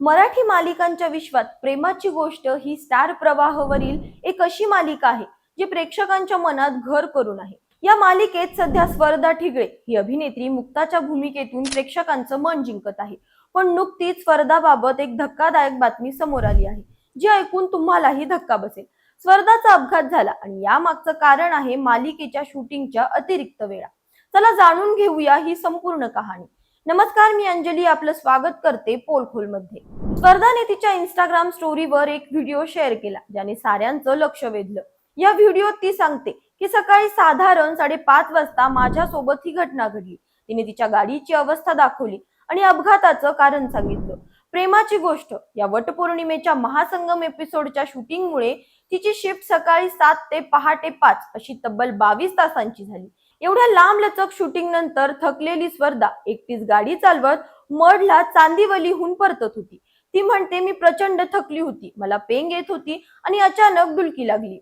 मराठी मालिकांच्या विश्वात प्रेमाची गोष्ट ही स्टार प्रवाहवरील एक अशी मालिका आहे जी प्रेक्षकांच्या मनात घर करून आहे. या मालिकेत सध्या स्पर्धा ठिगळे ही अभिनेत्री मुक्ताच्या भूमिकेतून प्रेक्षकांचं मन जिंकत आहे. पण नुकतीच स्पर्धाबाबत एक धक्कादायक बातमी समोर आली आहे जी ऐकून तुम्हालाही धक्का बसेल. स्पर्धाचा अपघात झाला आणि या मागचं कारण आहे मालिकेच्या शूटिंगच्या अतिरिक्त वेळा. चला जाणून घेऊया ही संपूर्ण कहाणी. नमस्कार मी अंजली आपलं स्वागत करते पोलखोलमध्ये स्पर्धाने तिच्या इंस्टाग्राम स्टोरीवर एक व्हिडिओ शेअर केला ज्याने साऱ्यांचं लक्ष वेधलं. या व्हिडिओत ती सांगते की सकाळी साधारण साडेपाच वाजता माझ्या सोबत ही घटना घडली. तिने तिच्या गाडीची अवस्था दाखवली आणि अपघाताचं कारण सांगितलं. प्रेमाची गोष्ट या वटपौर्णिमेच्या महासंगम एपिसोडच्या शूटिंगमुळे तिची शिफ्ट सकाळी सात ते पहाटे पाच अशी तब्बल बावीस तासांची झाली. एवढ्या लांब लचक शूटिंग नंतर थकलेली स्पर्धा एकटीच गाडी चालवत मडला चांदिवलीहून परतत होती. ती म्हणते मी प्रचंड थकली होती. मला पेंग येत होती आणि अचानक डुलकी लागली.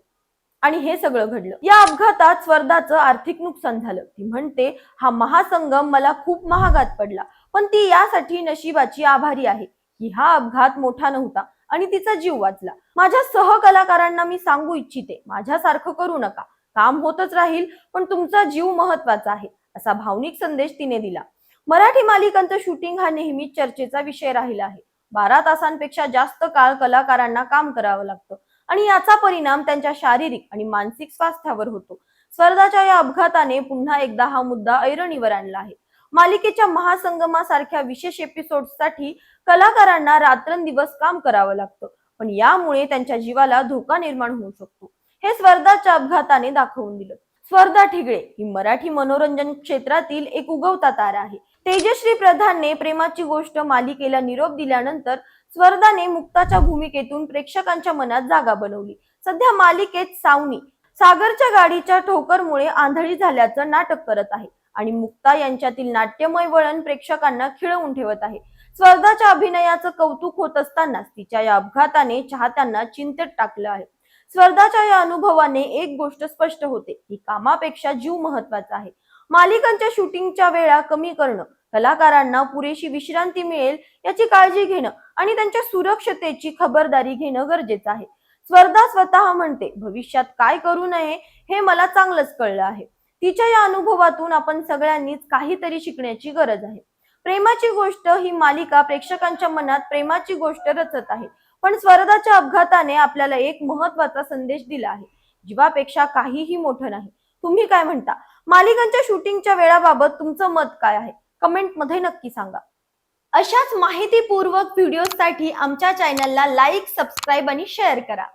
आणि हे सगळं घडलं. या अपघातात स्पर्धाचं आर्थिक नुकसान झालं. ती म्हणते हा महासंगम मला खूप महागात पडला पण ती यासाठी नशिबाची आभारी आहे की हा अपघात मोठा नव्हता आणि तिचा जीव वाचला. माझ्या सहकलाकारांना मी सांगू इच्छिते. माझ्यासारखं करू नका. काम होतच राहील पण तुमचा जीव महत्त्वाचा आहे असा भावनिक संदेश तिने दिला. मराठी मालिकांचं शूटिंग हा नेहमीच चर्चेचा विषय राहिला आहे. बारा तासांपेक्षा जास्त काळ कलाकारांना काम करावं लागतं आणि याचा परिणाम त्यांच्या शारीरिक आणि मानसिक स्वास्थ्यावर होतो. स्पर्धाच्या या अपघाताने पुन्हा एकदा हा मुद्दा ऐरणीवर आणला आहे. मालिकेच्या महासंगमासारख्या विशेष एपिसोडसाठी कलाकारांना रात्रंदिवस काम करावं लागतं पण यामुळे त्यांच्या जीवाला धोका निर्माण होऊ शकतो. हे स्पर्धाच्या अपघाताने दाखवून दिलं. स्पर्धा ठिगळे ही मराठी मनोरंजन क्षेत्रातील एक उगवता तारा आहे. तेजश्री प्रधानने प्रेमाची गोष्ट मालिकेला निरोप दिल्यानंतर स्पर्धाने मुक्ताच्या भूमिकेतून प्रेक्षकांच्या मनात जागा बनवली. सध्या मालिकेत सावनी सागरच्या गाडीच्या ठोकरमुळे आंधळी झाल्याचं नाटक करत आहे आणि मुक्ता यांच्यातील नाट्यमय वळण प्रेक्षकांना खिळवून ठेवत आहे. स्पर्धाच्या अभिनयाचं कौतुक होत असतानाच तिच्या या अपघाताने चाहत्यांना चिंतेत टाकलं आहे. स्पर्धाच्या या अनुभवाने एक गोष्ट स्पष्ट होते की कामापेक्षा जीव महत्त्वाचा आहे. मालिकांच्या शूटिंगच्या वेळा कमी करणं कलाकारांना पुरेशी विश्रांती मिळेल याची काळजी घेणं आणि त्यांच्या सुरक्षतेची खबरदारी घेणं गरजेचं आहे. स्पर्धा स्वतः म्हणते भविष्यात काय करू नये हे मला चांगलंच कळलं आहे. तिच्या या अनुभवातून आपण सगळ्यांनीच काहीतरी शिकण्याची गरज आहे. प्रेमाची गोष्ट ही मालिका प्रेक्षकांच्या मनात प्रेमाची गोष्ट रचत आहे. पण स्वर्गाच्या अपघाताने आपल्याला एक महत्त्वाचा संदेश दिला आहे. जीवापेक्षा काहीही मोठं नाही. तुम्ही काय म्हणता? मालिकांच्या शूटिंगच्या वेळाबाबत तुमचं मत काय आहे? कमेंटमध्ये नक्की सांगा. अशाच माहितीपूर्वक व्हिडिओसाठी आमच्या चॅनलला लाईक सबस्क्राईब आणि शेअर करा.